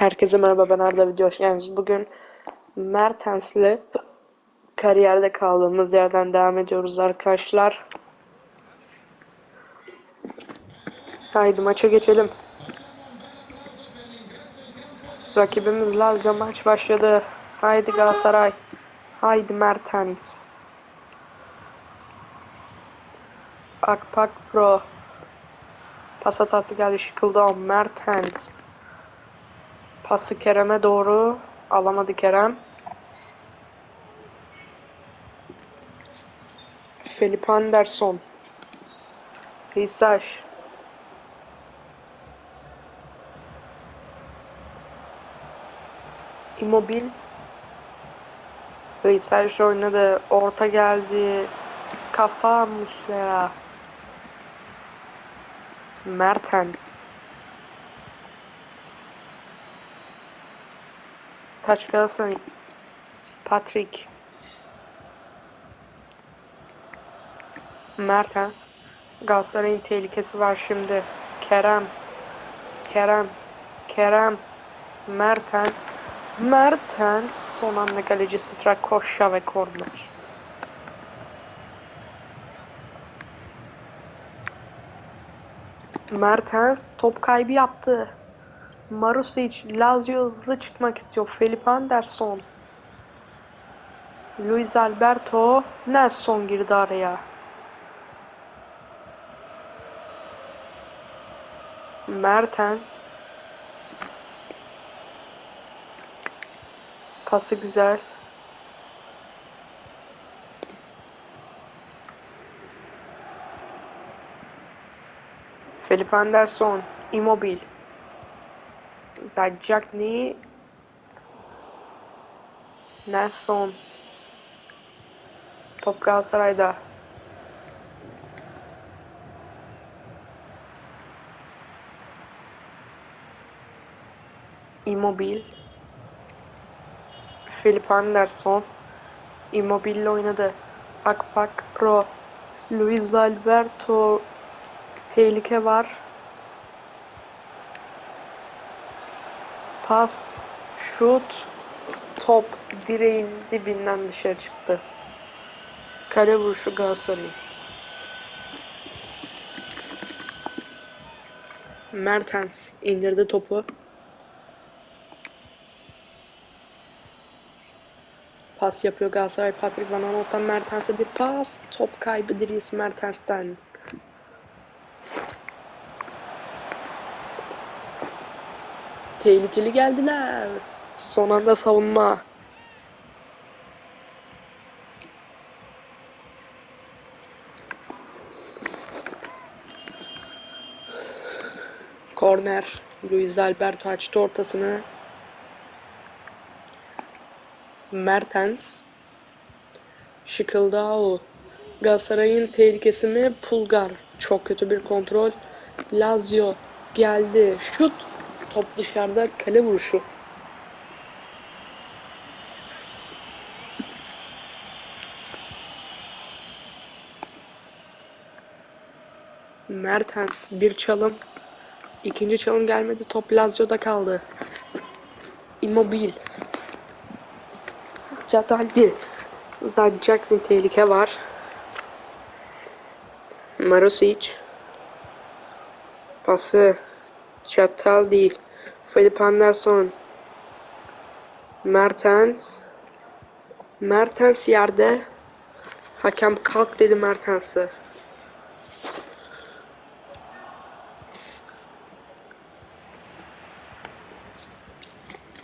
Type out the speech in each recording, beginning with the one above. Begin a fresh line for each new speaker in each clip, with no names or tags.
Herkese merhaba ben Arda video hoş geldiniz. Bugün Mertens'le kariyerde kaldığımız yerden devam ediyoruz arkadaşlar. Haydi maça geçelim. Rakibimiz Lazio maç başladı. Haydi Galatasaray. Haydi Mertens. Akpak Pro. Pas hatası geldi şıkıldı Mertens. Pası Kerem'e doğru alamadı Kerem. Felipe Anderson. Hisaj. Immobile. Hisaj oynadı. Orta geldi. Kafa Muslera. Mertens. Taç Galatasaray. Patrick. Mertens. Galatasaray'ın tehlikesi var şimdi. Kerem. Kerem. Kerem. Mertens. Mertens. Son anda kaleci Strakoşa ve korner. Mertens top kaybı yaptı. Marusic, Lazio hızlı çıkmak istiyor. Felipe Anderson. Luis Alberto, Nelson girdi araya. Mertens. Pası güzel. Felipe Anderson, Immobile. Zacagni Nelson. Top Galatasaray'da. Immobile Filip Anderson. Immobile oynadı. Akpak Pro. Luis Alberto Tehlike var Pas, şut, top direğin dibinden dışarı çıktı. Kale vuruşu Galatasaray. Mertens indirdi topu. Pas yapıyor Galatasaray. Patrick Van Aanholt'tan Mertens'e bir pas. Top kaybı Dries Mertens'ten. Tehlikeli geldiler. Son anda savunma. Korner. Luis Alberto açtı ortasını. Mertens. Şıkıldao. Galatasaray'ın tehlikesi mi? Pulgar. Çok kötü bir kontrol. Lazio geldi. Şut. Top dışarıda kale vuruşu. Mertens bir çalım. İkinci çalım gelmedi. Top Lazio'da kaldı. Immobile. Cataldi. Zacak bir tehlike var. Marusic. Pası. Çatal değil. Felipe Anderson. Mertens. Mertens yerde. Hakem kalk dedi Mertens'e.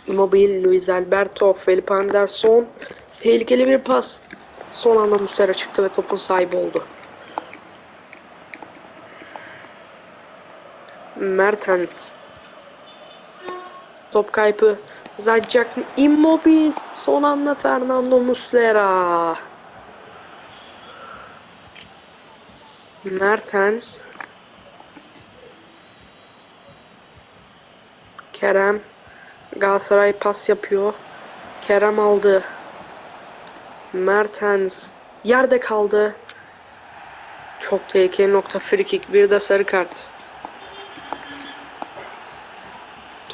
Immobile, Luis Alberto, Felipe Anderson. Tehlikeli bir pas. Son anda Muslera çıktı ve topun sahibi oldu. Mertens. Top kaybı. Zacak Immobile. Son anda Fernando Muslera. Mertens. Kerem. Galatasaray pas yapıyor. Kerem aldı. Mertens. Yerde kaldı. Çok tehlikeli nokta free kick. Bir de sarı kart.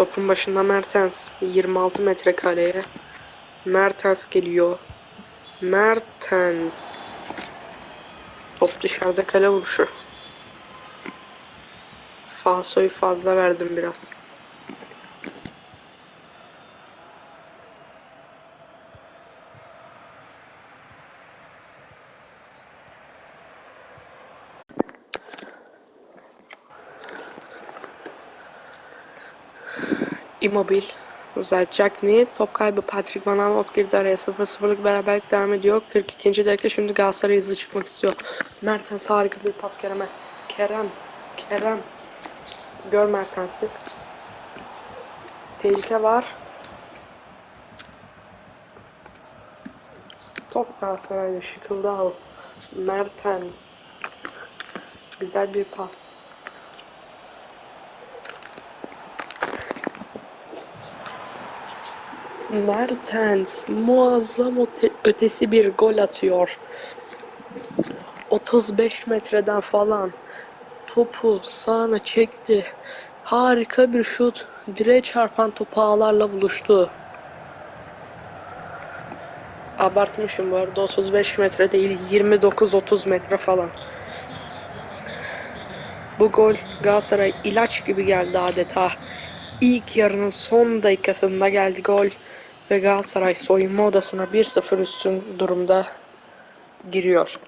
Topun başında Mertens 26 metre kaleye. Mertens geliyor. Mertens. Top dışarıda kale vuruşu. Falsoyu fazla verdim biraz. Immobile. Zaytjagni. Top kaybı Patrick Van Aanholt girdi araya. 0-0'lık beraberlik devam ediyor. 42. dakika şimdi Galatasaray hızlı çıkmak istiyor. Mertens harika bir pas Kerem'e. Kerem. Kerem. Gör Mertens'i. Tehlike var. Top Galatasaray'da Şıkıldal. Mertens. Güzel bir pas. Mertens muazzam öte- ötesi bir gol atıyor. 35 metreden falan topu sağına çekti. Harika bir şut. Direğe çarpan topu ağlarla buluştu. Abartmışım bu arada 35 metre değil 29-30 metre falan. Bu gol Galatasaray ilaç gibi geldi adeta. İlk yarının son dakikasında geldi gol ve Galatasaray soyunma odasına 1-0 üstün durumda giriyor.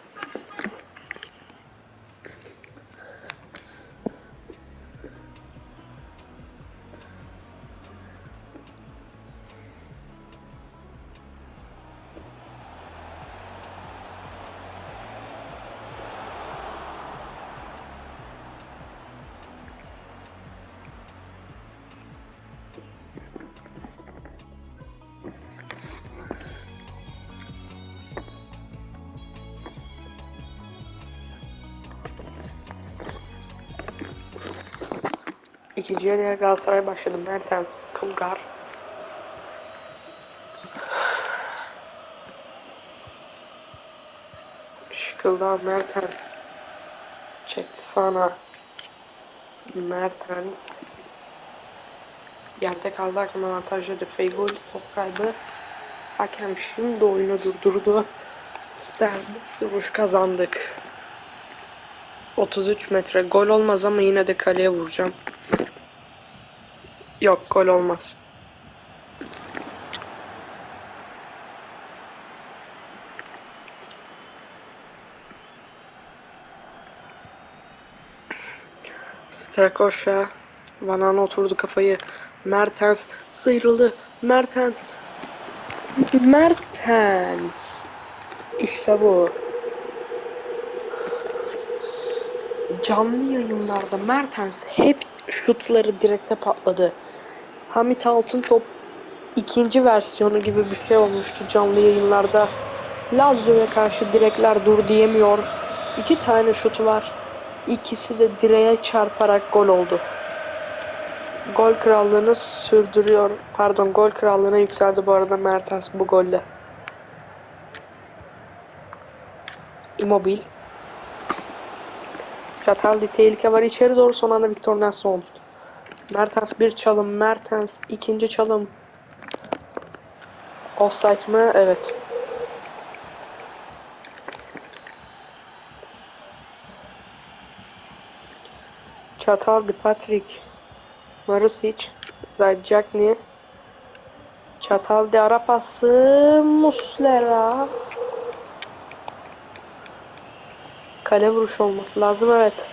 İkinci yarıya Galatasaray başladı. Mertens, Pulgar. Şıkıldan Mertens. Çekti sana. Mertens. Yerde kaldı hakem avantajlıdır. Feygol top kaybı. Hakem şimdi oyunu durdurdu. Serbest vuruş kazandık. 33 metre gol olmaz ama yine de kaleye vuracağım. Yok gol olmaz. Strakoşa Vanana oturdu kafayı. Mertens sıyrıldı. Mertens. Mertens. İşte bu. Canlı yayınlarda Mertens hep şutları direkte patladı. Hamit Altıntop ikinci versiyonu gibi bir şey olmuştu canlı yayınlarda. Lazio'ya karşı direkler dur diyemiyor. İki tane şutu var. İkisi de direğe çarparak gol oldu. Gol krallığını sürdürüyor. Pardon gol krallığına yükseldi bu arada Mertens bu golle. Immobile. Cataldi tehlike var içeri doğru son anda Victor Nelson. Mertens bir çalım. Mertens ikinci çalım. Offside mı? Evet. Çataldi Patrick. Marusic. Zajcakni. Çataldi ara pası. Muslera. Kale vuruş olması lazım evet.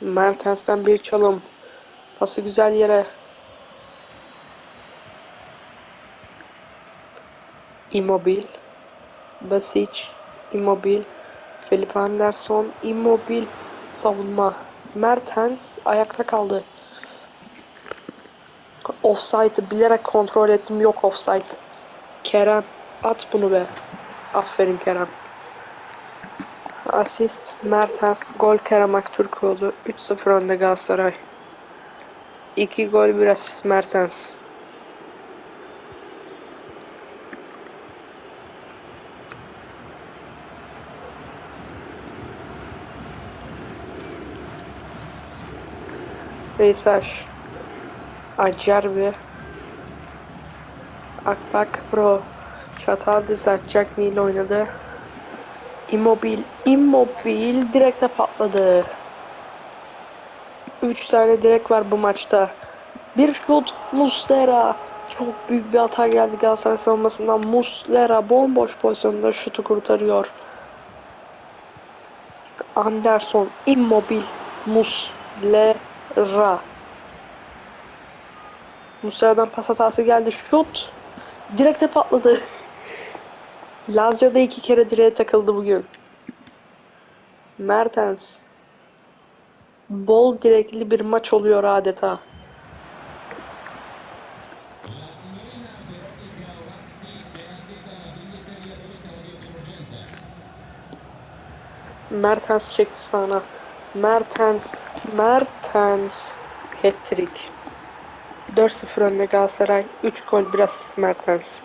Mertens'ten bir çalım. Pası güzel yere. Immobile. Basic. Immobile. Felipe Anderson. Immobile. Savunma. Mertens ayakta kaldı. Offside'ı bilerek kontrol ettim. Yok offside. Kerem. At bunu be. Aferin Kerem. Asist Mertens. Gol Kerem Aktürkoğlu. 3-0 önde Galatasaray. 2 gol bir asist Mertens. Beşiktaş. Acerbi. Akbak Pro. Çatal Dizat Jack Neal oynadı. Immobile. Immobile direkte patladı. 3 tane direk var bu maçta. Bir şut Muslera. Çok büyük bir hata geldi Galatasaray savunmasından. Muslera bomboş pozisyonda şutu kurtarıyor. Anderson, Immobile, Muslera. Muslera'dan pas hatası geldi. Şut. Direkte patladı. Lazio'da iki kere direğe takıldı bugün. Mertens. Bol direkli bir maç oluyor adeta. Mertens çekti sana. Mertens. Mertens. Hat-trick. 4-0 önde Galatasaray. 3 gol 1 asist Mertens.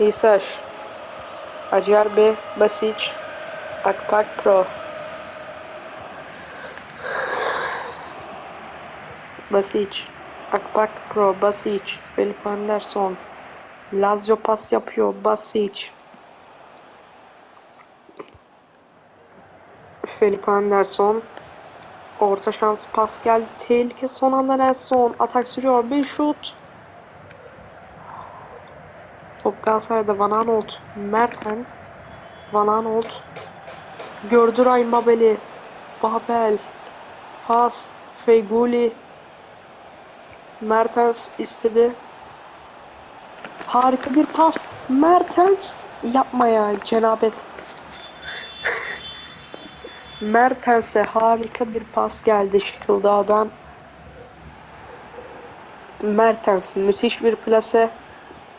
Isaş. Acerbi, Basic, Akpak Pro. Basic, Akpak Pro, Basic, Felipe Anderson. Lazio pas yapıyor, Basic. Felipe Anderson. Orta şans pas geldi. Tehlike son anda Nelson. Atak sürüyor. Bir şut. Top Galatasaray'da Van Aanholt, Mertens, Van Aanholt, gördü Ryan Babel'i, Babel, pas, Feguli, Mertens istedi. Harika bir pas, Mertens yapma ya cenabet. Mertens'e harika bir pas geldi Şıkıldağ'dan. Mertens müthiş bir plase.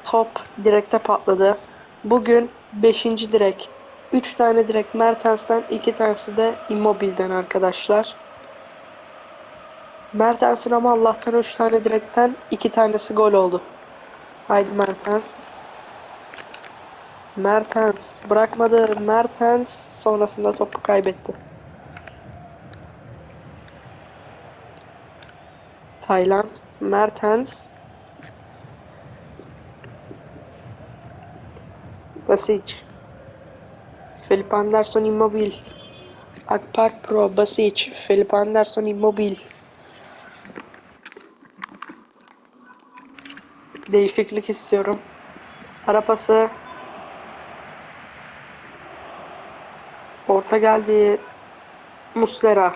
Top direkte patladı. Bugün 5. direk. 3 tane direk Mertens'ten, 2 tanesi de Immobile'den arkadaşlar. Mertens'in ama Allah'tan 3 tane direkten 2 tanesi gol oldu. Haydi Mertens. Mertens bırakmadı. Mertens sonrasında topu kaybetti. Tayland. Mertens. Basic. Felipe Anderson Immobile. Akpak Pro Basic. Felipe Anderson Immobile. Değişiklik istiyorum. Ara pası. Orta geldi. Muslera.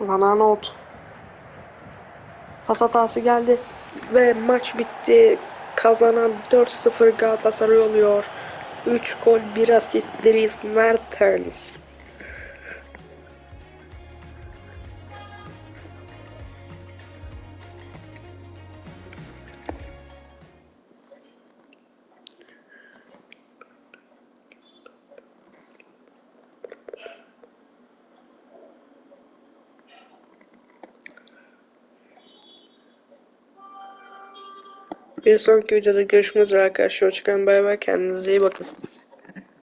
Van Aanholt. Pas hatası geldi ve maç bitti. Kazanan 4-0 Galatasaray oluyor. 3 gol 1 asist Dries Mertens. Bir sonraki videoda görüşmek üzere arkadaşlar. Hoşçakalın. Bay bay. Kendinize iyi bakın.